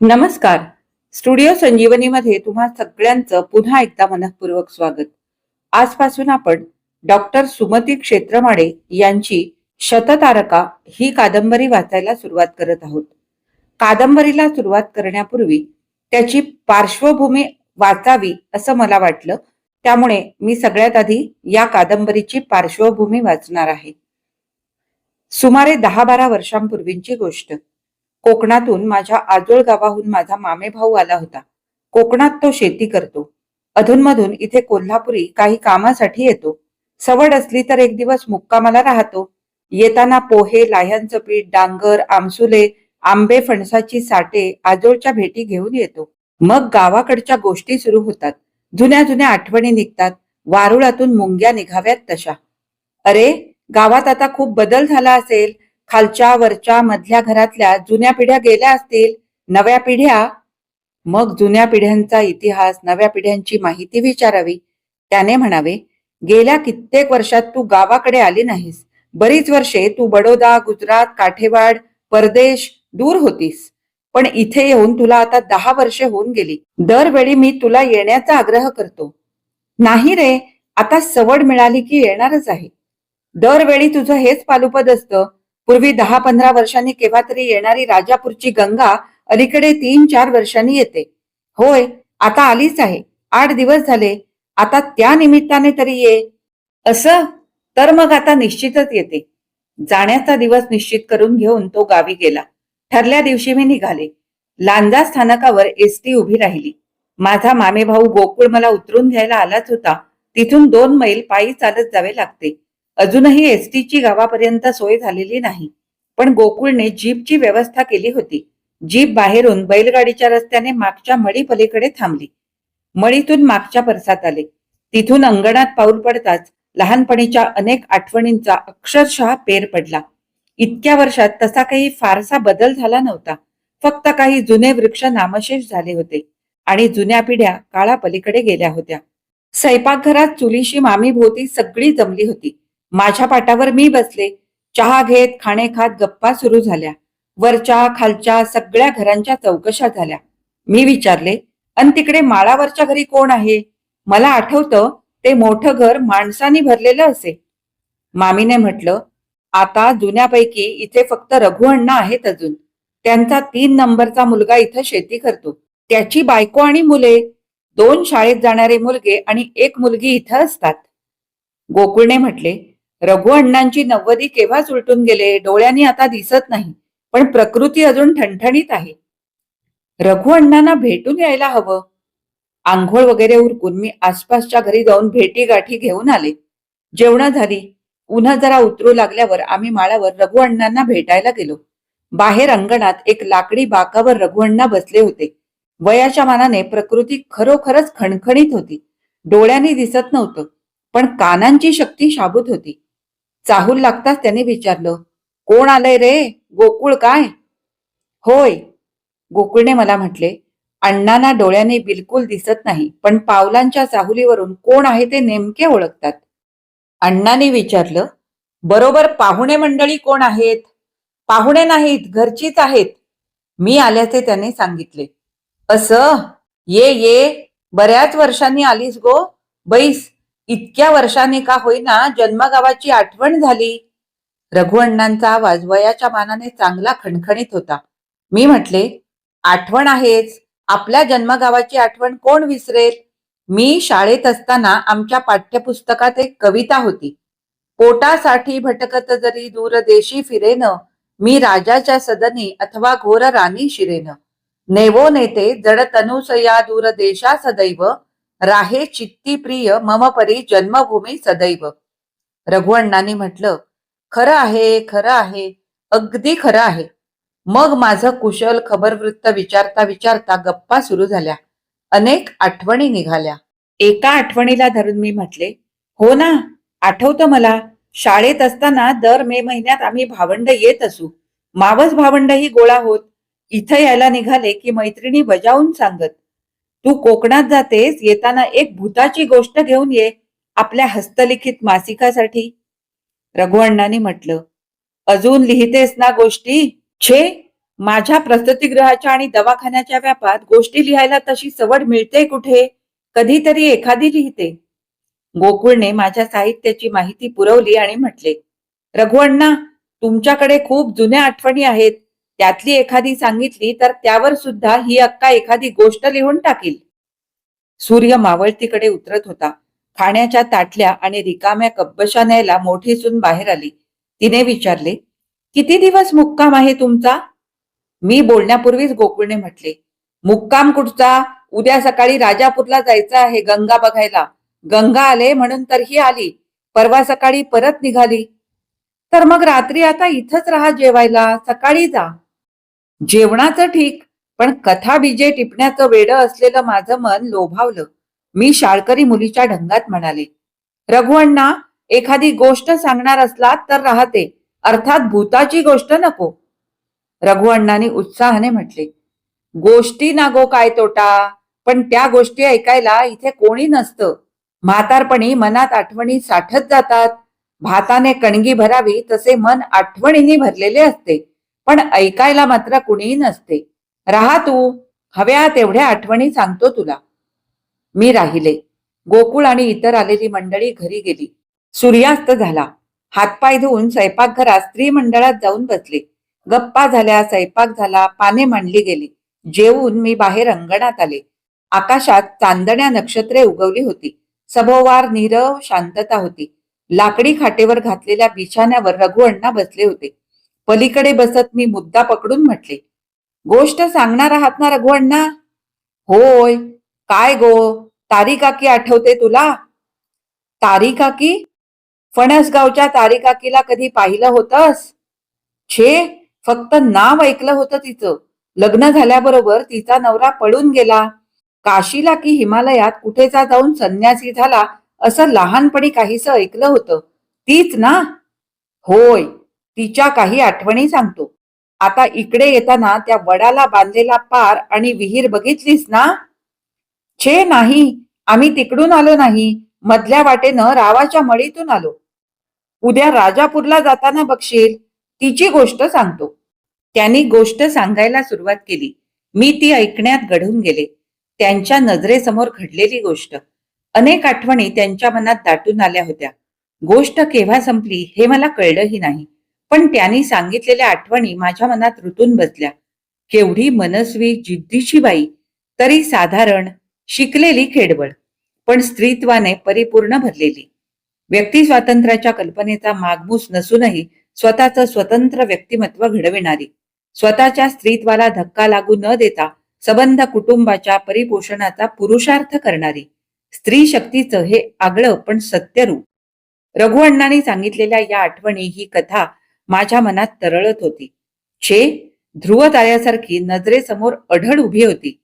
नमस्कार. स्टुडिओ संजीवनीमध्ये तुम्हा सगळ्यांचं पुन्हा एकदा मनपूर्वक स्वागत. आजपासून आपण डॉक्टर सुमती क्षेत्रमाडे यांची शततारका ही कादंबरी वाचायला सुरुवात करत आहोत. कादंबरीला सुरुवात करण्यापूर्वी त्याची पार्श्वभूमी वाचावी असं मला वाटलं. त्यामुळे मी सगळ्यात आधी या कादंबरीची पार्श्वभूमी वाचणार आहे. सुमारे दहा बारा वर्षांपूर्वींची गोष्ट. कोकणातून माझ्या आजोळ गावाहून माझा मामे भाऊ आला होता. कोकणात तो शेती करतो. अधूनमधून इथे कोल्हापुरी काही कामासाठी येतो. सवड असली तर एक दिवस मुक्कामाला राहतो. येताना पोहे लाह्यांचं पीठ डांगर आमसुले आंबे फणसाची साठे आजोळच्या भेटी घेऊन येतो. मग गावाकडच्या गोष्टी सुरू होतात. जुन्या जुन्या आठवणी निघतात. वारुळातून मुंग्या निघाव्यात तशा. अरे गावात आता खूप बदल झाला असेल. खालच्या वरच्या मधल्या घरातल्या जुन्या पिढ्या गेल्या असतील नव्या पिढ्या? मग जुन्या पिढ्यांचा इतिहास नव्या पिढ्यांची माहिती विचारावी. त्याने म्हणावे गेल्या कित्येक वर्षात तू गावाकडे आली नाहीस. बरीच वर्षे तू बडोदा गुजरात काठेवाड परदेश दूर होतीस. पण इथे येऊन तुला आता दहा वर्षे होऊन गेली. दरवेळी मी तुला येण्याचा आग्रह करतो. नाही रे आता सवड मिळाली की येणारच आहे. दरवेळी तुझं हेच पालुपद असतं पूर्वी दहा पंधरा वर्षांनी केव्हा तरी येणारी राजापूरची गंगा अलीकडे तीन चार वर्षांनी येते. होय आता आलीच आहे. आठ दिवस झाले. आता त्या निमित्ताने तरी ये. असं? तर मग आता निश्चितच येते. जाण्याचा दिवस निश्चित करून घेऊन तो गावी गेला. ठरल्या दिवशी मी निघाले. लांजा स्थानकावर एसटी उभी राहिली. माझा मामे भाऊ गोकुळ मला उतरून घ्यायला आलाच होता. तिथून दोन मैल पायी चालत जावे लागते. अजूनही एसटीची गावापर्यंत सोय झालेली नाही. पण गोकुळने जीपची व्यवस्था केली होती. जीप बाहेरून बैलगाडीच्या रस्त्याने मागच्या मळी पलीकडे थांबली. मळीतून मागच्या परसात आले. तिथून अंगणात पाऊल पडताच लहानपणीच्या अनेक आठवणींचा अक्षरशः पेर पडला. इतक्या वर्षात तसा काही फारसा बदल झाला नव्हता. फक्त काही जुने वृक्ष नामशेष झाले होते आणि जुन्या पिढ्या काळा पलीकडे गेल्या होत्या. स्वयंपाकघरात चुलीशी मामी भोवती सगळी जमली होती. माझ्या पाटावर मी बसले. चहा घेत खाणे खात गप्पा सुरू झाल्या. वरच्या खालच्या सगळ्या घरांच्या चौकशा झाल्या. मी विचारले अन तिकडे माळावरच्या घरी कोण आहे? मला आठवतं ते मोठं घर माणसांनी भरलेलं असे. मामीने म्हटलं आता जुन्यापैकी इथे फक्त रघुअण्णा आहेत अजून. त्यांचा तीन नंबरचा मुलगा इथं शेती करतो. त्याची बायको आणि मुले. दोन शाळेत जाणारे मुलगे आणि एक मुलगी इथं असतात. गोकुळने म्हटले रघु अण्णांची नव्वदी केव्हाच उलटून गेले डोळ्यांनी आता दिसत नाही पण प्रकृती अजून ठणठणीत आहे. रघु अण्णांना भेटून यायला हवं. आंघोळ वगैरे उरकून मी आसपासच्या घरी जाऊन भेटी गाठी घेऊन आले. जेवण झाली. उन्हा जरा उतरू लागल्यावर आम्ही माळावर रघु अण्णांना भेटायला गेलो. बाहेर अंगणात एक लाकडी बाकावर रघु अण्णा बसले होते. वयाच्या मानाने प्रकृती खरोखरच खणखणीत होती. डोळ्यांनी दिसत नव्हतं पण कानांची शक्ती शाबूत होती. चाहूल लागताच त्याने विचारलं कोण आलंय रे? गोकुळ काय? होय. गोकुळने मला म्हटले अण्णांना डोळ्याने बिलकुल दिसत नाही पण पावलांच्या चाहुलीवरून कोण आहे ते नेमके ओळखतात. अण्णांनी विचारलं बरोबर पाहुणे मंडळी कोण आहेत? पाहुणे नाहीत घरचीच आहेत. मी आल्याचे त्याने सांगितले. असं? ये ये. बऱ्याच वर्षांनी आलीस गो. बैस. इतक्या वर्षाने का होईना जन्मगावाची आठवण झाली. रघुअण्णांचा आवाज वयाच्या मानाने चांगला खणखणीत होता. मी म्हटले आठवण आहेच. आपल्या जन्मगावाची आठवण कोण विसरेल? मी शाळेत असताना आमच्या पाठ्यपुस्तकात एक कविता होती. पोटासाठी भटकत जरी दूरदेशी फिरेन मी राजाच्या सदनी अथवा घोर राणी शिरेन. नेवो नेते जड तनुसया दूरदेशा सदैव राहे चित्ती प्रिय मम परी जन्मभूमी सदैव. रघुअण्णांनी म्हटलं खरं आहे खरं आहे अगदी खरं आहे. मग माझं कुशल खबरवृत्त विचारता विचारता गप्पा सुरू झाल्या. अनेक आठवणी निघाल्या. एका आठवणीला धरून मी म्हटले हो ना आठवतं मला. शाळेत असताना दर मे महिन्यात आम्ही भावंड येत असू. मावस भावंडही गोळा होत. इथं यायला निघाले की मैत्रिणी बजावून सांगत. तू कोकणात जातेस येताना एक भूताची गोष्ट घेऊन ये आपल्या हस्तलिखित मासिकासाठी. रघुअण्णांनी म्हटलं अजून लिहितेस ना गोष्टी? छे माझ्या प्रसूतिगृहाच्या आणि दवाखान्याच्या व्यापात गोष्टी लिहायला तशी सवड मिळते कुठे? कधीतरी एखादी लिहिते. गोकुळने माझ्या साहित्याची माहिती पुरवली आणि म्हटले रघुअण्णा तुमच्याकडे खूप जुन्या आठवणी आहेत. त्यातली एखादी सांगितली तर त्यावर सुद्धा ही अक्का एखादी गोष्ट लिहून टाकील. सूर्य मावळतीकडे उतरत होता. खाण्याच्या ताटल्या आणि रिकाम्या कब्बशा न्यायला मोठी सून बाहेर आली. तिने विचारले किती दिवस मुक्काम आहे तुमचा? मी बोलण्यापूर्वीच गोकुळने म्हटले मुक्काम कुठचा? उद्या सकाळी राजापूरला जायचं आहे गंगा बघायला. गंगा आले म्हणून तर ही आली. परवा सकाळी परत निघाली. तर मग रात्री आता इथंच राहा जेवायला. सकाळी जा. जेवणाचं ठीक पण कथा बीजे टिपण्याचं वेड असलेलं माझं मन लोभावलं. मी शाळकरी मुलीच्या ढंगात म्हणाले रघुअण्णा एखादी गोष्ट सांगणार असलात तर राहते. अर्थात भूताची गोष्ट नको. रघुअण्णांनी उत्साहाने म्हटले गोष्टी नागो काय तोटा पण त्या गोष्टी ऐकायला इथे कोणी नसतं. म्हातारपणी मनात आठवणी साठत जातात. भाताने कणगी भरावी तसे मन आठवणींनी भरलेले असते. पण ऐकायला मात्र कुणीही नसते. राहा तू हव्या तेवढ्या आठवणी सांगतो तुला. मी राहिले. गोकुळ आणि इतर आलेली मंडळी घरी गेली. सूर्यास्त झाला. हातपाय धुवून स्वयंपाकघरात स्त्री मंडळात जाऊन बसले. गप्पा झाल्या स्वयंपाक झाला पाने मांडली गेली. जेवून मी बाहेर अंगणात आले. आकाशात चांदण्या नक्षत्रे उगवली होती. सभोवार नीरव शांतता होती. लाकडी खाटेवर घातलेल्या बिछाण्यावर रघुअण्णा बसले होते. पलीकडे बसत मी मुद्दा पकडून म्हटले गोष्ट सांगणार आहात ना रघुअण्णा होय. काय गो? तारीकाकी आठवते तुला? तारीकाकी? फणसगावच्या तारीकाकीला कधी पाहिलं होतंस? छे फक्त नाव ऐकलं होतं तिचं. लग्न झाल्याबरोबर तिचा नवरा पळून गेला. काशीला की हिमालयात कुठेचा जाऊन संन्यासी झाला असं लहानपणी काहीस ऐकलं होतं. तीच ना? होय. तिच्या काही आठवणी सांगतो. आता इकडे येताना त्या वडाला बांधलेला पार आणि विहीर बघितलीस ना? छे नाही आम्ही तिकडून आलो नाही. मधल्या वाटेनं रावाच्या मळीतून आलो. उद्या राजापूरला जाताना बघशील तिची गोष्ट सांगतो. त्यांनी गोष्ट सांगायला सुरुवात केली. मी ती ऐकण्यात घडून गेले. त्यांच्या नजरेसमोर घडलेली गोष्ट. अनेक आठवणी त्यांच्या मनात दाटून आल्या होत्या. गोष्ट केव्हा संपली हे मला कळलंही नाही. पण त्यांनी सांगितलेल्या आठवणी माझ्या मनात रुतून बसल्या. केवढी मनस्वी जिद्दीची बाई तरी साधारण शिकलेली खेडवळ पण स्त्रीत्वाने परिपूर्ण भरलेली. व्यक्ती स्वातंत्र्याच्या कल्पनेचा मागमूस नसूनही स्वतःचं स्वतंत्र व्यक्तिमत्व घडविणारी. स्वतःच्या स्त्रीत्वाला धक्का लागू न देता सबंध कुटुंबाच्या परिपोषणाचा पुरुषार्थ करणारी. स्त्री शक्तीचं हे आगळं पण सत्य रूप रघुअण्णांनी सांगितलेल्या या आठवणी ही कथा माझ्या मनात तरळत होती. छे ध्रुव ताऱ्यासारखी नजरेसमोर अढळ उभी होती.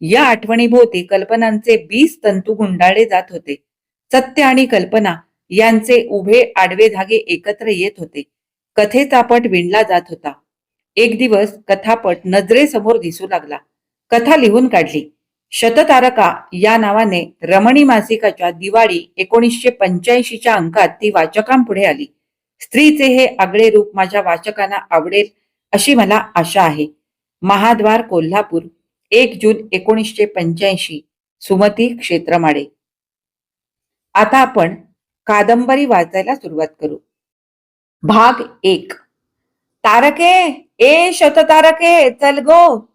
या आठवणीभोवती कल्पनांचे बीस तंतू गुंडाळले जात होते. सत्य आणि कल्पना यांचे उभे आडवे धागे एकत्र येत होते. कथेचा पट विणला जात होता. एक दिवस कथापट नजरेसमोर दिसू लागला. कथा लिहून काढली. शततारका या नावाने रमणी मासिकाच्या दिवाळी एकोणीसशे पंच्याऐंशीच्या अंकात ती वाचकांपुढे आली. स्त्रीचे हे आगळे रूप माझ्या वाचकांना आवडेल अशी मला आशा आहे. महाद्वार कोल्हापूर एक जून एकोणीसशे पंच्याऐंशी सुमती क्षेत्रमाडे. आता आपण कादंबरी वाचायला सुरुवात करू. भाग एक. तारके ए शततारके चल गो.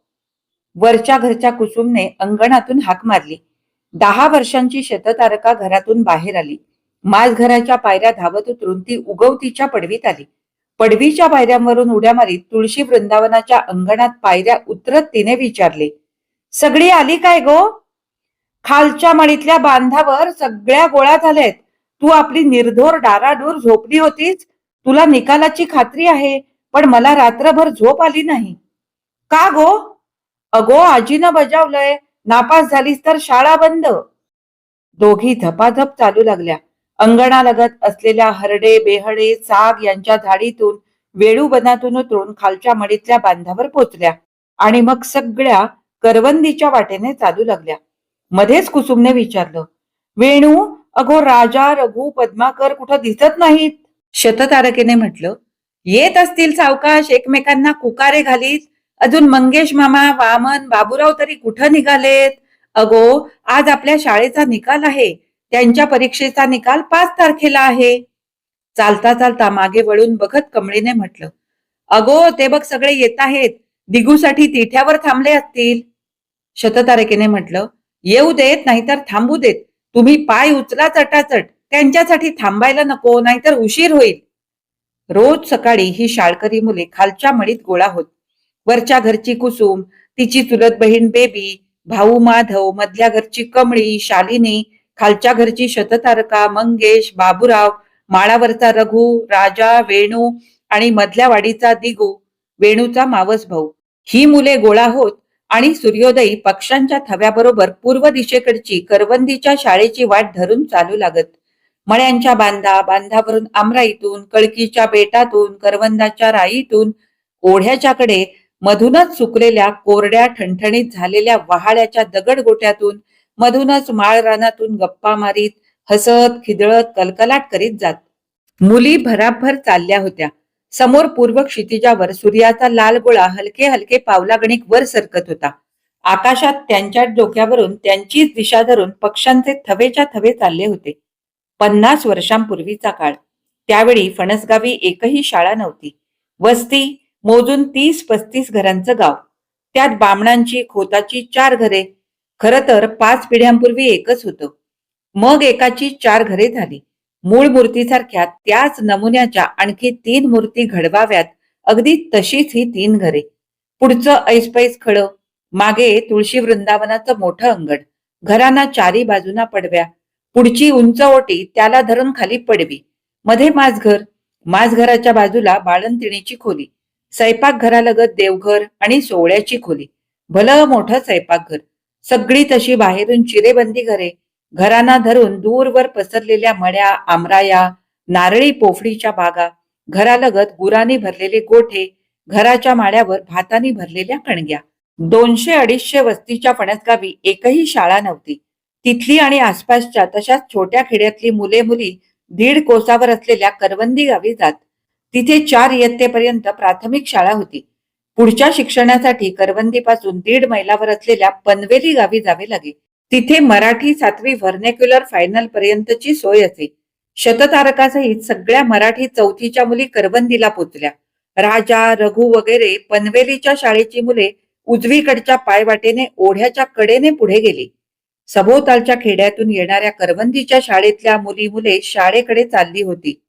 वरच्या घरच्या कुसुमने अंगणातून हाक मारली. दहा वर्षांची शततारका घरातून बाहेर आली. माझघराच्या पायऱ्या धावत उतरून ती उगवतीच्या पडवीत आली. पडवीच्या पायऱ्यांवरून उड्या मारीत तुळशी वृंदावनाच्या अंगणात पायऱ्या उतरत तिने विचारले सगळी आली काय गो? खालच्या मळीतल्या बांधावर सगळ्या गोळ्या झाल्यात. तू आपली निर्धोर डाराडूर झोपली होतीस. तुला निकालाची खात्री आहे पण मला रात्रभर झोप आली नाही. का गो? अगो आजीनं बजावलंय. नापास झालीस तर शाळा बंद. दोघी धपाधप चालू लागल्या. अंगणालगत असलेल्या हरडे बेहडे साग यांच्या झाडीतून वेळूबनातून उतरून खालच्या मडीतल्या बांधावर पोचल्या आणि मग सगळ्या करवंदीच्या वाटेने चालू लागल्या. मध्येच कुसुमने विचारलं वेणू अगो राजा रघु पद्माकर कुठं दिसत नाहीत? शततारकेने म्हटलं येत असतील सावकाश एकमेकांना कुकारे घालीत. अजून मंगेश मामा वामन बाबूराव तरी कुठं निघालेत? अगो आज आपल्या शाळेचा निकाल आहे. त्यांच्या परीक्षेचा निकाल पाच तारखेला आहे. चालता चालता मागे वळून बघत कमळीने म्हटलं अगो ते बघ सगळे येत आहेत. दिगूसाठी तिठ्यावर थांबले असतील. शततारकेने म्हटलं येऊ देत नाहीतर थांबू देत. तुम्ही पाय उचला चटाचट. त्यांच्यासाठी थांबायला नको नाहीतर उशीर होईल. रोज सकाळी ही शाळकरी मुले खालच्या मळीत गोळा होत. वरच्या घरची कुसुम तिची चुलत बहीण बेबी भाऊ माधव मधल्या घरची कमळी शालिनी खालच्या घरची शततारका मंगेश बाबूराव माळावरचा रघु राजा वेणू आणि मधल्या वाडीचा दिगू वेणूचा मावस भाऊ. ही मुले गोळा होत आणि सूर्योदयी पक्षांच्या थव्याबरोबर पूर्व दिशेकडची करवंदीच्या शाळेची वाट धरून चालू लागत. मळ्यांच्या बांधा बांधावरून आमराईतून कळकीच्या बेटातून करवंदाच्या राईतून ओढ्याच्याकडे मधूनच सुकलेल्या कोरड्या ठणठणीत झालेल्या वहाळ्याच्या दगड गोट्यातून मधूनच माळ रानातून गप्पा मारीत हसत खिदळत कलकलाट करीत जात. मुली भराभर चालल्या होत्या. समोर पूर्व क्षितिजावर सूर्याचा लाल गोळा हलके हलके पावलागणिक वर सरकत होता. आकाशात त्यांच्या डोक्यावरून त्यांचीच दिशा धरून पक्ष्यांचे थवेच्या थवे चालले होते. पन्नास वर्षांपूर्वीचा काळ. त्यावेळी फणसगावी एकही शाळा नव्हती. वस्ती मोजून तीस पस्तीस घरांचं गाव. त्यात बामणांची खोताची चार घरे खर तर पाच पिढ्यांपूर्वी एकच होतं. मग एकाची चार घरे झाली. मूळ मूर्तीसारख्या त्याच नमुन्याच्या आणखी तीन मूर्ती घडवाव्यात अगदी तशीच ही तीन घरे. पुढचं ऐसपैस खळं मागे तुळशी वृंदावनाचं मोठं अंगण घरांना चारी बाजूना पडव्या. पुढची उंच ओटी त्याला धरून खाली पडवी. मध्ये माझघर माझघराच्या बाजूला बाळंतिणीची खोली स्वयंपाकघरालगत देवघर आणि सोहळ्याची खोली. भलं मोठं स्वयंपाकघर. सगळी तशी बाहेरून चिरेबंदी घरे घरांना धरून दूरवर पसरलेल्या मड्या आमराया नारळी पोफडीच्या बागा घरालगत गुरांनी भरलेले गोठे घराच्या माड्यावर भातानी भरलेल्या कणग्या. दोनशे अडीचशे वस्तीच्या फणसगावी एकही शाळा नव्हती. तिथली आणि आसपासच्या तशाच छोट्या खेड्यातली मुले मुली दीड कोसावर असलेल्या करवंदी गावी जात. तिथे चार इयत्तेपर्यंत प्राथमिक शाळा होती. पुढच्या शिक्षणासाठी करवंदीपासून दीड मैलावर असलेल्या पनवेली गावी जावे लागे. तिथे मराठी सातवी व्हर्नेक्युलर फायनल पर्यंतची सोय असे. शततारकासहित सगळ्या मराठी चौथीच्या मुली करवंदीला पोचल्या. राजा रघु वगैरे पनवेलीच्या शाळेची मुले उजवीकडच्या पायवाटेने ओढ्याच्या कडेने पुढे गेली. सभोवतालच्या खेड्यातून येणाऱ्या करवंदीच्या शाळेतल्या मुली मुले शाळेकडे चालली होती.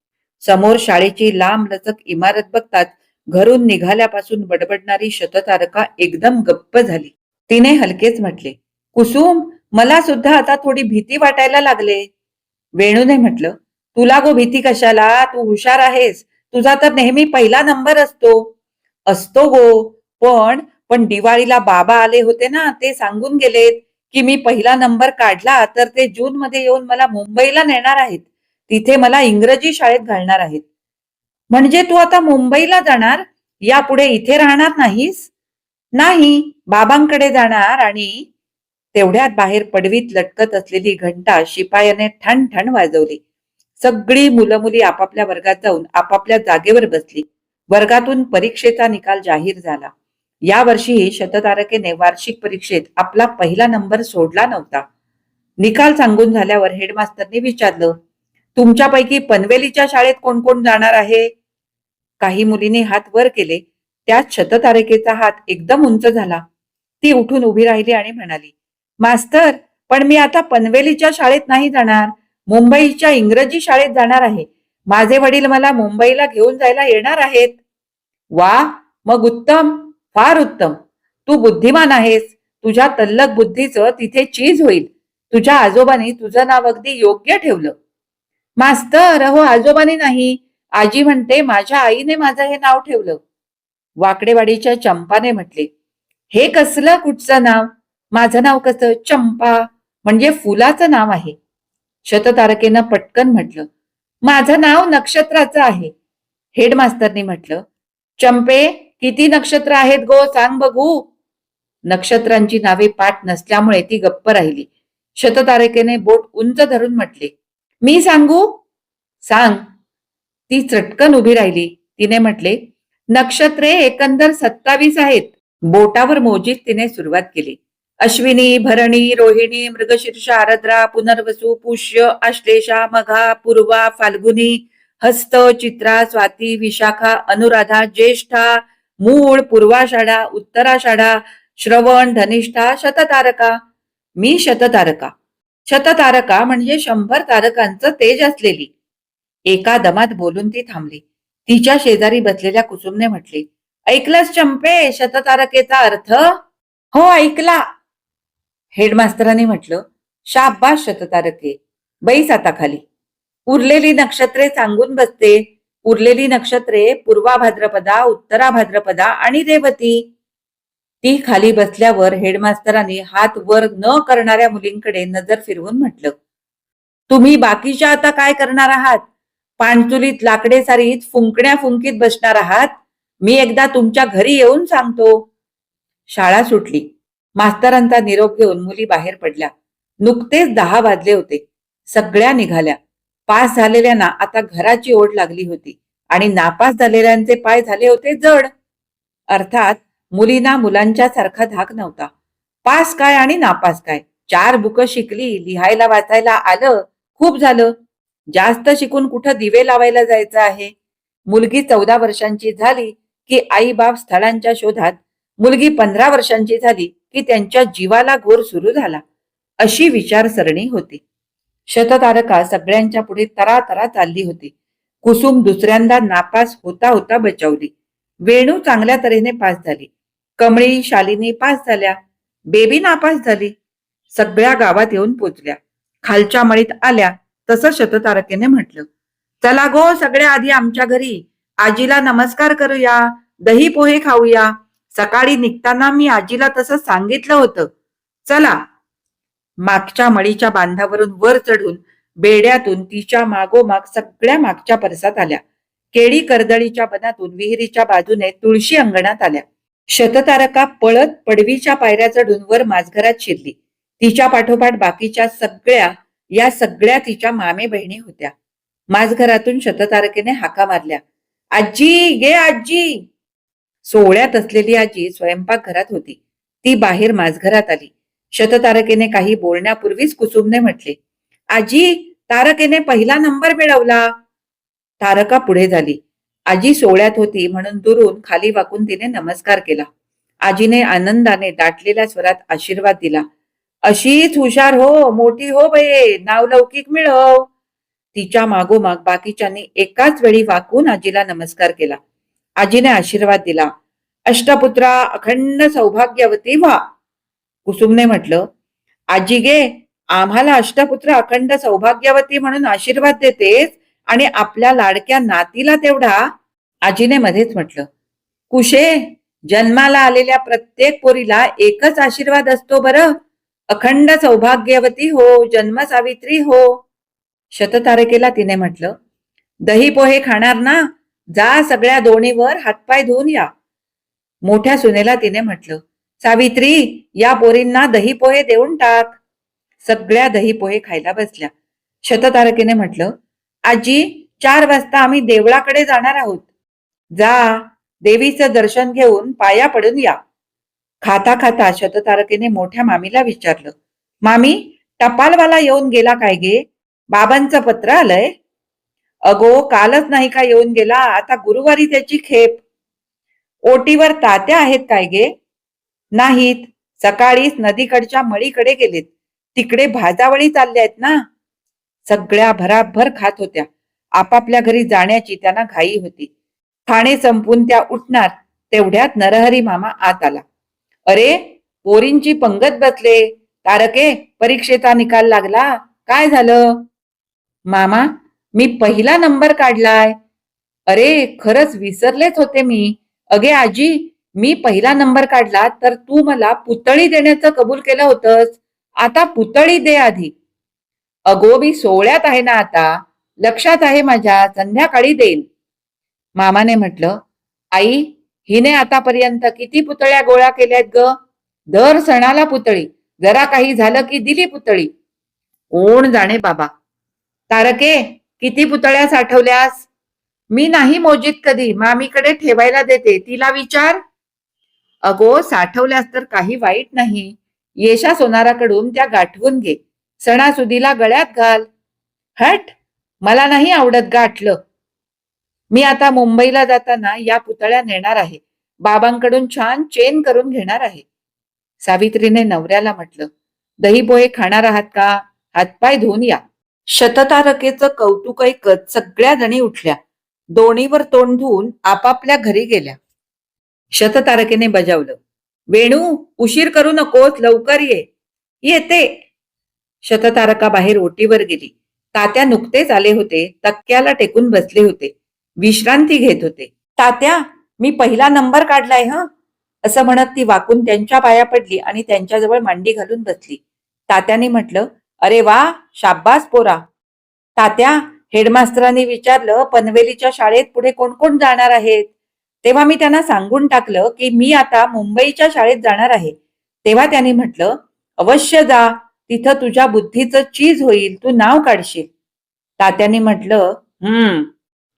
समोर शाळेची लांब लचक इमारत बघताच घरून निघाल्यापासून बडबडणारी शततारका एकदम गप्प झाली. तिने हलकेच म्हटले कुसुम मला सुद्धा आता थोडी भीती वाटायला लागले. वेणूने म्हटलं तुला गो भीती कशाला? तू हुशार आहेस. तुझा तर नेहमी पहिला नंबर असतो. असतो गो पण पण दिवाळीला बाबा आले होते ना ते सांगून गेलेत की मी पहिला नंबर काढला तर ते जून मध्ये येऊन मला मुंबईला नेणार आहेत. तिथे मला इंग्रजी शाळेत घालणार आहेत. म्हणजे तू आता मुंबईला जाणार यापुढे इथे राहणार नाहीस? नाही बाबांकडे जाणार आणि तेवढ्यात बाहेर पडवीत लटकत असलेली घंटा शिपायाने ठण ठण वाजवली. सगळी मुलं मुली आपापल्या वर्गात जाऊन आपापल्या जागेवर बसली. वर्गातून परीक्षेचा निकाल जाहीर झाला. या वर्षीही शततारकेने वार्षिक परीक्षेत आपला पहिला नंबर सोडला नव्हता. निकाल सांगून झाल्यावर हेडमास्तरने विचारलं तुमच्यापैकी पनवेलीच्या शाळेत कोण कोण जाणार आहे? काही मुलीने हात वर केले. त्यात शततारकेचा हात एकदम उंच झाला. ती उठून उभी राहिली आणि म्हणाली मास्तर पण मी आता पनवेलीच्या शाळेत नाही जाणार. मुंबईच्या इंग्रजी शाळेत जाणार आहे. माझे वडील मला मुंबईला घेऊन जायला येणार आहेत. वा मग उत्तम फार उत्तम. तू बुद्धिमान आहेस. तुझ्या तल्लक बुद्धीचं तिथे चीज होईल. तुझ्या आजोबांनी तुझं नाव अगदी योग्य ठेवलं. मास्तर अहो आजोबाने नाही. आजी म्हणते माझ्या आईने माझं हे नाव ठेवलं. वाकडेवाडीच्या चंपाने म्हटले हे कसलं कुठचं नाव? माझं नाव कसं? चंपा म्हणजे फुलाचं नाव आहे. शततारकेनं पटकन म्हटलं माझं नाव नक्षत्राचं आहे. हेडमास्तरनी म्हटलं चंपे किती नक्षत्र आहेत गो? सांग बघू. नक्षत्रांची नावे पाठ नसल्यामुळे ती गप्प राहिली. शततारकेने बोट उंच धरून म्हटले मी सांगू? सांग. ती चटकन उभी राहिली. तिने म्हटले नक्षत्रे एकंदर सत्तावीस आहेत. बोटावर मोजीत तिने सुरुवात केली. अश्विनी भरणी रोहिणी मृगशीर्ष आरद्रा पुनर्वसू पुष्य आश्लेषा मघा पूर्वा फाल्गुनी हस्त चित्रा स्वाती विशाखा अनुराधा ज्येष्ठा मूळ पूर्वाषाढा उत्तराषाढा श्रवण धनिष्ठा शततारका. मी शततारका. शततारका म्हणजे शंभर तारकांचं तेज असलेली. एका दमात बोलून ती थांबली. तिच्या शेजारी बसलेल्या कुसुमने म्हटले ऐकलंस चंपे शततारकेचा अर्थ? हो ऐकला. हेडमास्तरांनी म्हटलं शाबास शततारके बैस आता खाली. उरलेली नक्षत्रे सांगून बसते. उरलेली नक्षत्रे पूर्वा भाद्रपदा उत्तरा भाद्रपदा आणि रेवती. ती खाली बसल्यावर हेडमास्तरांनी हात वर न करणाऱ्या मुलींकडे नजर फिरवून म्हटलं तुम्ही बाकीच्या आता काय करणार आहात? पाणचुलीत लाकडे सारीत फुंकण्या फुंकीत बसणार आहात. मी एकदा तुमच्या घरी येऊन सांगतो. शाळा सुटली. मास्तरांचा निरोप घेऊन मुली बाहेर पडल्या. नुकतेच दहा वाजले होते. सगळ्या निघाल्या. पास झालेल्यांना आता घराची ओढ लागली होती आणि नापास झालेल्यांचे पाय झाले होते जड. अर्थात मुलींना मुलांच्या सारखा धाक नव्हता. पास काय आणि नापास काय? चार बुक शिकली लिहायला वाचायला आलं खूप झालं. जास्त शिकून कुठं दिवे लावायला जायचं आहे? मुलगी चौदा वर्षांची झाली की आई बाप स्थळांच्या शोधात. मुलगी पंधरा वर्षांची झाली की त्यांच्या जीवाला घोर सुरू झाला. अशी विचारसरणी होती. शततारका सगळ्यांच्या पुढे तरातरा चालली होती. कुसुम दुसऱ्यांदा नापास होता होता बचावली. वेणू चांगल्या तऱ्हेने पास झाली. कमळी शालिनी पास झाल्या. बेबी नापास झाली. सगळ्या गावात येऊन पोचल्या. खालच्या मळीत आल्या. तसं शततारकेने म्हटलं. चला गो सगळ्या आधी आमच्या घरी. आजीला नमस्कार करूया. दही पोहे खाऊया. सकाळी निघताना मी आजीला तसं सांगितलं होतं. चला. मागच्या मळीच्या बांधावरून वर चढून बेड्यातून तिच्या मागोमाग सगळ्या मागच्या परसात आल्या. केळी कर्दळीच्या बनातून विहिरीच्या बाजूने तुळशी अंगणात आल्या. शततारका पळत पडवीच्या पायऱ्या चढून वर माझघरात शिरली. तिच्या पाठोपाठ बाकीच्या सगळ्या या सगळ्या तिच्या मामे बहिणी होत्या. माझघरातून शततारकेने हाका मारल्या. आजी गे आजी सोहळ्यात असलेली आजी स्वयंपाक घरात होती. ती बाहेर माझघरात आली. शततारकेने काही बोलण्यापूर्वीच कुसुमने म्हटले आजी तारकेने पहिला नंबर मिळवला. तारका पुढे झाली. आजी सोहळ्यात होती म्हणून दुरून खाली वाकून तिने नमस्कार केला. आजीने आनंदाने दाटलेल्या स्वरात आशीर्वाद दिला. अशीच हुशार हो मोठी हो बये नावलौकिक मिळव. तिच्या मागोमाग बाकीच्यांनी एकाच वेळी वाकून आजीला नमस्कार केला. आजीने आशीर्वाद दिला. अष्टपुत्रा अखंड सौभाग्यवती व्हा. कुसुमने म्हटलं आजी गे आम्हाला अष्टपुत्र अखंड सौभाग्यवती म्हणून आशीर्वाद देतेस आणि आपल्या लाडक्या नातीला तेवढा. आजीने मध्येच म्हटलं कुशे जन्माला आलेल्या प्रत्येक पोरीला एकच आशीर्वाद असतो बरं. अखंड सौभाग्यवती हो जन्म सावित्री हो. शततारकेला तिने म्हटलं दही पोहे खाणार ना? जा सगळ्या दोणीवर हातपाय धुवून या. मोठ्या सुनेला तिने म्हटलं सावित्री या पोरींना दही पोहे देऊन टाक. सगळ्या दही पोहे खायला बसल्या. शततारकेने म्हटलं आजी चार वाजता आम्ही देवळाकडे जाणार आहोत. जा देवीचं दर्शन घेऊन पाया पडून या. खाता खाता शततारकेने मोठ्या मामीला विचारलं मामी टपालवाला येऊन गेला काय गे? बाबांचं पत्र आलंय? अगो कालच नाही का येऊन गेला आता गुरुवारी त्याची खेप. ओटीवर तात्या आहेत काय गे? नाहीत सकाळीच नदीकडच्या मळीकडे गेलेत. तिकडे भाजावळी चालल्या आहेत ना. सगळ्या भराभर खात होत्या. आपापल्या घरी जाण्याची त्यांना घाई होती. खाणे संपून त्या उठणार तेवढ्यात नरहरी मामा आत आला. अरे पोरींची पंगत बसले. तारके परीक्षेचा निकाल लागला. काय झालं? मामा मी पहिला नंबर काढलाय. अरे खरंच विसरलेच होते मी. अगे आजी मी पहिला नंबर काढला तर तू मला पुतळी देण्याचं कबूल केलं होतंस. आता पुतळी दे आधी. अगो मी सोहळ्यात आहे ना आता. लक्षात आहे माझ्या. संध्याकाळी देईन. मामाने म्हटलं आई हिने आतापर्यंत किती पुतळ्या गोळा केल्यात ग? दर सणाला पुतळी. जरा काही झालं की दिली पुतळी. कोण जाणे बाबा? तारके किती पुतळ्या साठवल्यास? मी नाही मोजीत कधी. मामीकडे ठेवायला देते. तिला विचार. अगो साठवल्यास तर काही वाईट नाही. येशा सोनाराकडून त्या गाठवून घे. सणासुदीला गळ्यात घाल. हट! मला नाही आवडत गाठलं. मी आता मुंबईला जाताना या पुतळ्या नेणार आहे. बाबांकडून छान चेन करून घेणार आहे. सावित्रीने नवऱ्याला म्हटलं दही पोहे खाणार आहात का? हातपाय धुवून या. शततारकेचं कौतुक ऐकत सगळ्या जणी उठल्या. दोणीवर तोंड धुवून आपापल्या घरी गेल्या. शततारकेने बजावलं वेणू उशीर करू नकोस लवकर ये. येते. शततारका बाहेर ओटीवर गेली. तात्या नुकतेच आले होते तक्क्याला टेकून बसले होते. विश्रांती घेत होते. तात्या मी पहिला नंबर काढलाय ह? असं म्हणत ती वाकून त्यांच्या पाया पडली आणि त्यांच्याजवळ मांडी घालून बसली. तात्याने म्हटलं अरे वा शाब्बास पोरा. तात्या हेडमास्तरांनी विचारलं पनवेलीच्या शाळेत पुढे कोण कोण जाणार आहेत? तेव्हा मी त्यांना सांगून टाकलं की मी आता मुंबईच्या शाळेत जाणार आहे. तेव्हा त्यांनी म्हटलं अवश्य जा तिथं तुझ्या बुद्धीचं चीज होईल तू नाव काढशील. तात्याने म्हटलं हम्म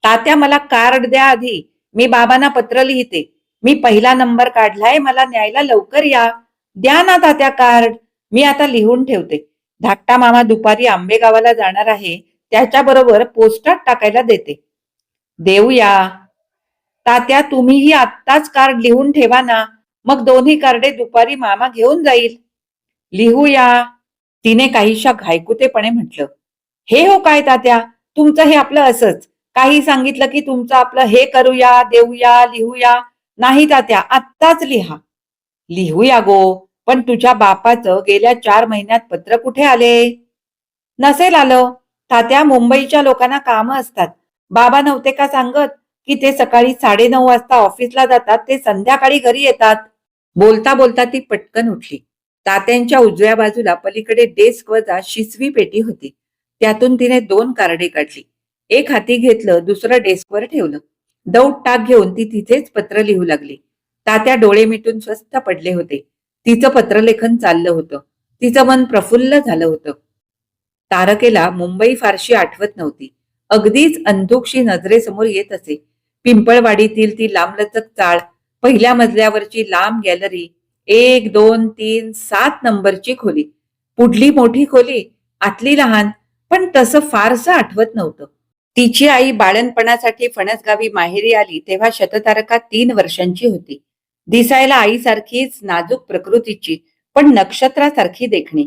तात्या मला कार्ड द्या आधी. मी बाबांना पत्र लिहिते. मी पहिला नंबर काढलाय मला न्यायला लवकर या. द्या ना तात्या कार्ड. मी आता लिहून ठेवते. धाकटा मामा दुपारी आंबेगावाला जाणार आहे. त्याच्याबरोबर पोस्टात टाकायला देते. देऊया. तात्या तुम्हीही आत्ताच कार्ड लिहून ठेवा ना. मग दोन्ही कार्डे दुपारी मामा घेऊन जाईल. लिहूया. तिने काहीशा घायकुतेपणे म्हटलं. हे हो काय तात्या? तुमचं हे आपलं असंच. काही सांगितलं की तुमचं आपलं हे करूया देऊया लिहूया. नाही तात्या आत्ताच लिहा. लिहूया गो. पण तुझ्या बापाचं गेल्या चार महिन्यात पत्र कुठे आले? नसेल आलं. तात्या मुंबईच्या लोकांना कामं असतात. बाबा नव्हते का सांगत की ते सकाळी साडेनऊ वाजता ऑफिसला जातात ते संध्याकाळी घरी येतात? बोलता बोलता ती पटकन उठली. तात्यांच्या उजव्या बाजूला पलीकडे डेस्क वजा शिसवी पेटी होती. त्यातून तिने दोन कार्डे काढली. एक हाती घेतलं दुसरं डेस्कवर ठेवलं. दौड टाक घेऊन ती तिथेच पत्र लिहू लागली. तात्या डोळे मिटून स्वस्थ पडले होते. तिचं पत्रलेखन चाललं होतं. तिचं मन प्रफुल्ल झालं होतं. तारकेला मुंबई फारशी आठवत नव्हती. अगदीच अंधुकशी नजरेसमोर येत असे. पिंपळवाडीतील ती लांबलचक चाळ पहिल्या मजल्यावरची लांब गॅलरी एक दोन तीन सात नंबरची खोली. पुढली मोठी खोली आतली लहान पण तसं फारसं आठवत नव्हतं. तिची आई बाळणपणासाठी फणसगावी माहेरी आली तेव्हा शततारका तीन वर्षांची होती. दिसायला आईसारखीच नाजूक प्रकृतीची पण नक्षत्रासारखी देखणी.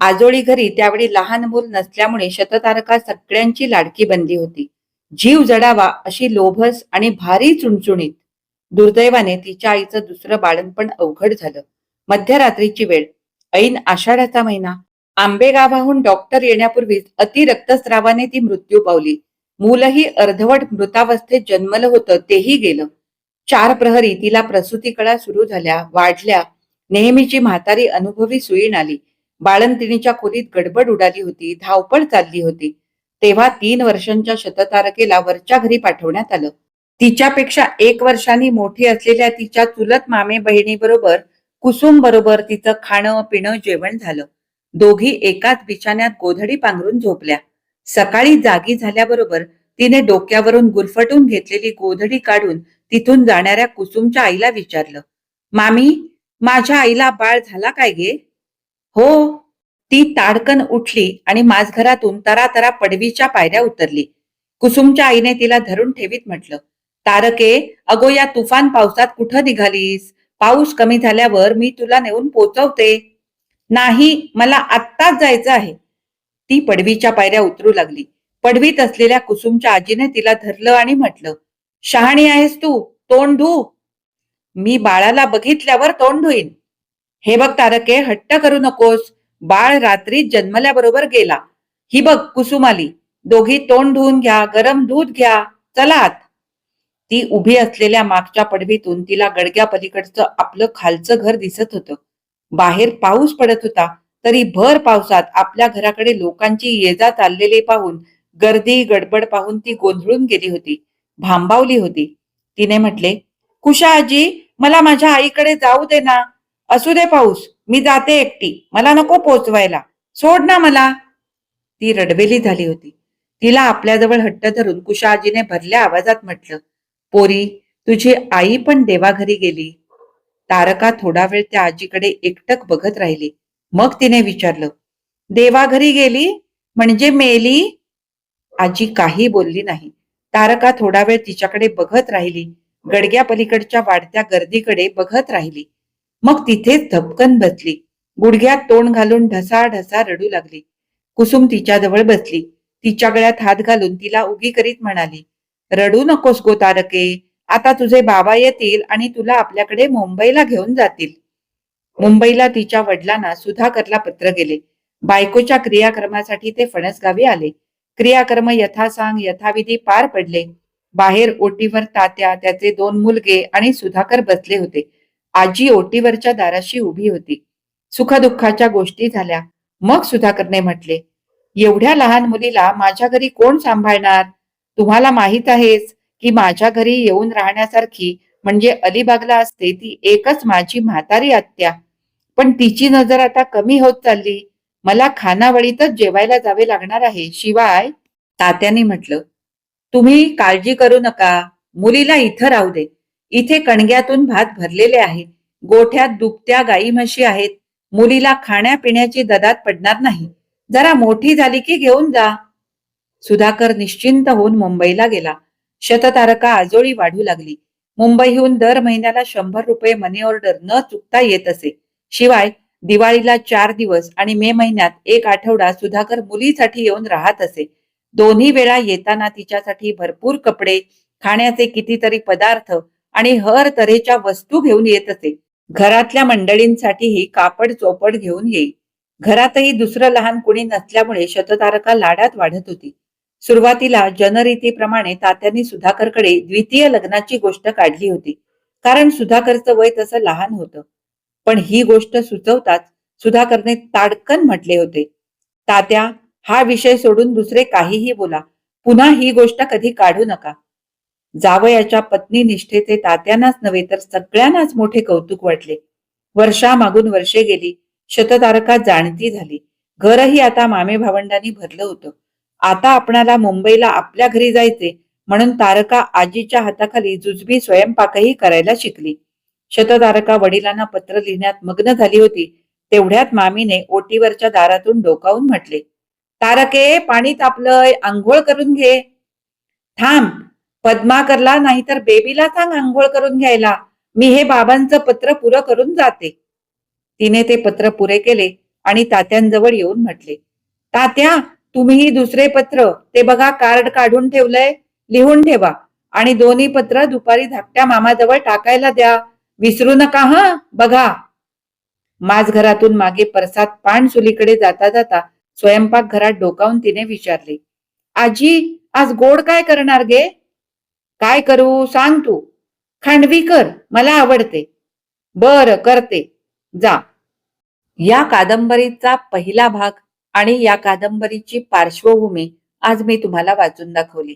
आजोळी घरी त्यावेळी लहान मूल नसल्यामुळे शततारका सगळ्यांची लाडकी बनली होती. जीव जडावा अशी लोभस आणि भारी चुणचुणीत दुर्दैवाने तिच्या आईचं दुसरं बाळणपण अवघड झालं. मध्यरात्रीची वेळ. ऐन आषाढाचा महिना. आंबेगावाहून डॉक्टर येण्यापूर्वीच अतिरक्तस्रावाने ती मृत्यू पावली. मूलही अर्धवट मृतावस्थेत जन्मलं होतं तेही गेलं. चार प्रहरी तिला प्रसूती कळा सुरू झाल्या वाढल्या. नेहमीची म्हातारी अनुभवी सुईण आली. बाळंतिणीच्या खोलीत गडबड उडाली होती धावपळ चालली होती. तेव्हा तीन वर्षांच्या शततारकेला वरच्या घरी पाठवण्यात आलं. तिच्यापेक्षा एक वर्षांनी मोठी असलेल्या तिच्या चुलत मामे बहिणी बरोबर कुसुम बरोबर तिचं खाणं पिणं जेवण झालं. दोघी एकाच बिछाण्यात गोधडी पांघरून झोपल्या. सकाळी जागी झाल्याबरोबर तिने डोक्यावरून गुरफटून घेतलेली गोधडी काढून तिथून जाणाऱ्या कुसुमच्या आईला विचारलं मामी माझ्या आईला बाळ झाला काय गे? हो. ती ताडकन उठली आणि माझघरातून तरा तरा पडवीच्या पायऱ्या उतरली. कुसुमच्या आईने तिला धरून ठेवीत म्हटलं तारके अगो या तुफान पावसात कुठं निघालीस? पाऊस कमी झाल्यावर मी तुला नेऊन पोचवते. नाही मला आत्ताच जायचं आहे. ती पडवीच्या पायऱ्या उतरू लागली. पडवीत असलेल्या कुसुमच्या आजीने तिला धरलं आणि म्हटलं शहाणी आहेस तू तोंड धू. मी बाळाला बघितल्यावर तोंड धुईन. हे बघ तारके हट्ट करू नकोस. बाळ रात्री जन्मल्याबरोबर गेला. ही बघ कुसुम आली. दोघी तोंड धुवून घ्या गरम दूध घ्या. चला आत. ती उभी असलेल्या मागच्या पडवीतून तिला गडग्या पलीकडचं आपलं खालचं घर दिसत होतं. बाहेर पाऊस पडत होता. तरी भर पावसात आपल्या घराकडे लोकांची ये जा चाललेले पाहून गर्दी गडबड पाहून ती गोंधळून गेली होती भांबावली होती. तिने म्हटले कुशा आजी मला माझ्या आईकडे जाऊ दे ना. असू दे पाऊस मी जाते एकटी. मला नको पोचवायला. सोड ना मला. ती रडवेली झाली होती. तिला आपल्याजवळ हट्ट धरून कुशाजीने भरल्या आवाजात म्हटलं पोरी तुझी आई पण देवाघरी गेली. तारका थोडा वेळ त्या आजीकडे एकटक बघत राहिली. मग तिने विचारलं देवाघरी गेली? म्हणजे मेली? आजी काही बोलली नाही. तारका थोडा वेळ तिच्याकडे बघत राहिली. गडग्या पलीकडच्या वाढत्या गर्दीकडे बघत राहिली. मग तिथेच धपकन बसली. गुडघ्यात तोंड घालून ढसा ढसा रडू लागली. कुसुम तिच्याजवळ बसली. तिच्या गळ्यात हात घालून तिला उगी करीत म्हणाली रडू नकोस गो तारके. आता तुझे बाबा येतील आणि तुला आपल्याकडे मुंबईला घेऊन जातील. मुंबईला तिच्या वडिलांना सुधाकरला पत्र गेले. बायकोच्या क्रियाक्रमासाठी ते फणसगावी आले. क्रियाक्रम यथासांग यथाविधी पार पडले. बाहेर ओटीवर तात्या त्याचे दोन मुलगे आणि सुधाकर बसले होते. आजी ओटीवरच्या दाराशी उभी होती. सुखदुःखाच्या गोष्टी झाल्या. मग सुधाकरने म्हटले एवढ्या लहान मुलीला माझ्या घरी कोण सांभाळणार? तुम्हाला माहीत आहेच की माझ्या घरी येऊन राहण्यासारखी म्हणजे अलिबागला असते ती एकच माझी म्हातारी आत्या. पण तिची नजर आता कमी होत चालली. मला खानावळीतच जेवायला जावे लागणार आहे. शिवाय तात्याने म्हटलं तुम्ही काळजी करू नका. मुलीला इथं राहू दे. इथे कणग्यातून भात भरलेले आहे. गोठ्यात दुभत्या गाई म्हशी आहेत. मुलीला खाण्यापिण्याची ददात पडणार नाही. जरा मोठी झाली की घेऊन जा. सुधाकर निश्चिंत होऊन मुंबईला गेला. शततारका आजोळी वाढू लागली. मुंबईहून दर महिन्याला शंभर रुपये मनी ऑर्डर न चुकता येत असे. शिवाय दिवाळीला चार दिवस आणि मे महिन्यात एक आठवडा सुधाकर मुलीसाठी येऊन राहत असे. दोन्ही वेळा येताना तिच्यासाठी भरपूर कपडे खाण्याचे कितीतरी पदार्थ आणि हर तऱ्हेच्या वस्तू घेऊन येत असे. घरातल्या मंडळींसाठीही कापड चोपड घेऊन येई. घरातही दुसरं लहान कुणी नसल्यामुळे शततारका लाडात वाढत होती. सुरुवातीला जनरीतीप्रमाणे तात्यांनी सुधाकरकडे द्वितीय लग्नाची गोष्ट काढली होती. कारण सुधाकरचं वय तसं लहान होतं. पण ही गोष्ट सुचवताच सुधाकरने ताडकन म्हटले होते. तात्या हा विषय सोडून दुसरे काहीही बोला. पुन्हा ही गोष्ट कधी काढू नका. जावयाच्या पत्नी निष्ठेचे तात्यांनाच नव्हे तर सगळ्यांनाच मोठे कौतुक वाटले. वर्षामागून वर्षे गेली. शततारका जाणती झाली. घरही आता मामे भावंडांनी भरलं होतं. आता आपणाला मुंबईला आपल्या घरी जायचे म्हणून तारका आजीच्या हाताखाली जुजबी स्वयंपाकही करायला शिकली. शतधारका वडिलांना पत्र लिहिण्यात मग्न झाली होती तेवढ्यात मामीने ओटीवरच्या दारातून डोकावून म्हटले तारके पाणी तापलंय आंघोळ करून घे. थांब पद्माकरला नाहीतर बेबीला सांग आंघोळ करून घ्यायला मी हे बाबांचं पत्र पुरं करून जाते. तिने ते पत्र पुरे केले आणि तात्यांजवळ येऊन म्हटले तात्या तुम्हीही दुसरे पत्र ते बघा कार्ड काढून ठेवलंय लिहून ठेवा आणि दोन्ही पत्र दुपारी धाकट्या मामाजवळ टाकायला द्या विसरू नका हा? बघा. माझ घरातून मागे परसात पान चुलीकडे जाता जाता स्वयंपाक घरात डोकावून तिने विचारले आजी आज गोड काय करणार गे? काय करू सांग तू. खांडवी कर मला आवडते. बर करते. जा. या कादंबरीचा पहिला भाग आणि या कादंबरीची पार्श्वभूमी आज मी तुम्हाला वाचून दाखवली.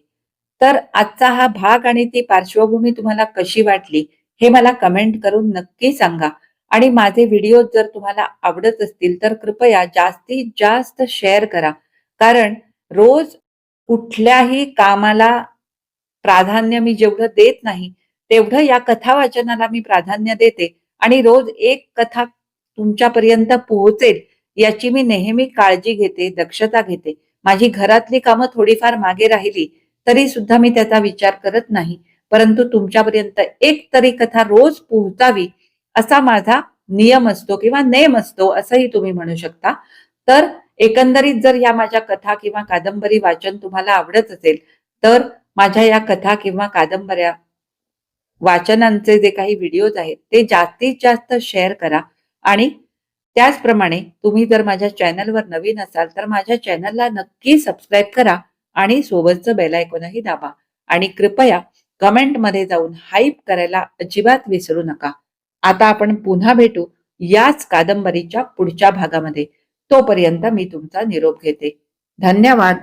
तर आजचा हा भाग आणि ती पार्श्वभूमी तुम्हाला कशी वाटली हे मला कमेंट करून नक्की सांगा. आणि माझे व्हिडिओ जर तुम्हाला आवडत असतील तर कृपया जास्तीत जास्त शेअर करा. कारण रोज कुठल्याही कामाला प्राधान्य मी जेवढं देत नाही तेवढं या कथा वाचनाला मी प्राधान्य देते. आणि रोज एक कथा तुमच्यापर्यंत पोहोचेल याची मी नेहमी काळजी घेते दक्षता घेते. माझी घरातली कामं थोडीफार मागे राहिली तरी सुद्धा मी त्याचा विचार करत नाही. परंतु तुमच्यापर्यंत एक तरी कथा रोज पोहोचावी असा माझा नियम असतो किंवा नेम असतो असंही तुम्ही म्हणू शकता. तर एकंदरीत जर या माझ्या कथा किंवा कादंबरी वाचन तुम्हाला आवडत असेल तर माझ्या या कथा किंवा कादंबऱ्या वाचनांचे जे काही व्हिडिओज आहेत ते जास्तीत जास्त शेअर करा. आणि त्याचप्रमाणे तुम्ही जर माझ्या चॅनलवर नवीन असाल तर माझ्या चॅनलला नक्की सबस्क्राईब करा आणि सोबतचं बेल दाबा. आणि कृपया कमेंटमध्ये जाऊन हाईप करायला अजिबात विसरू नका. आता आपण पुन्हा भेटू याच कादंबरीच्या पुढच्या भागामध्ये. तोपर्यंत मी तुमचा निरोप घेते. धन्यवाद.